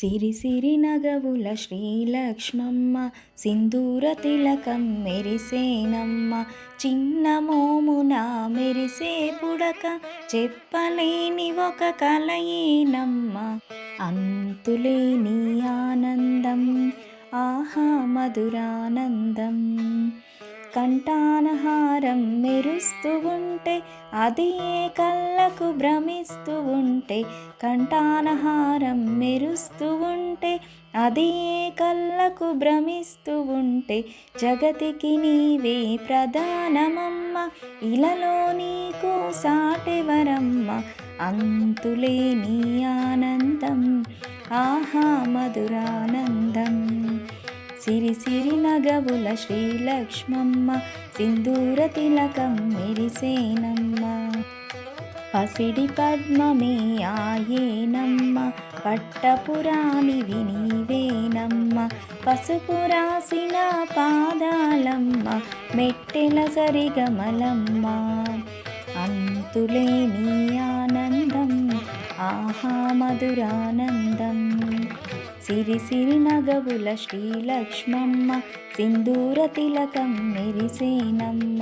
సిరి సిరి నగవుల శ్రీలక్ష్మమ్మ సింధూర తిలకం మెరిసేనమ్మ. చిన్న మోమున మెరిసే పుడక చెప్పలేని ఒక కలయేనమ్మ. అంతులేని ఆనందం ఆహా మధురానందం. కంఠానహారం మెరుస్తూ ఉంటే అది ఏ కళ్ళకు భ్రమిస్తూ ఉంటే కంఠానహారం మెరుస్తూ ఉంటే అది ఏ కళ్ళకు భ్రమిస్తూ ఉంటే జగతికి నీవే ప్రధానమమ్మ ఇలలో నీకు సాటెవరమ్మ అంతులేని ఆనందం ఆహా మధురానందం. సిరి సిరి నగవుల శ్రీలక్ష్మమ్మ సింధూర తిలకం మెరిసేనమ్మ. పసిడి పద్మమే ఆయేనమ్మ పట్టపురాణి వినివేనమ్మ పసుపు రాసిన పాదాలమ్మ మెట్టెల సరిగమలమ్మ. అంతులేనియా ఆహా మధురానందం సిరి సిరి నగవుల శ్రీలక్ష్మమ్మ సింధూర తిలకం మెరిసేనమ్మ.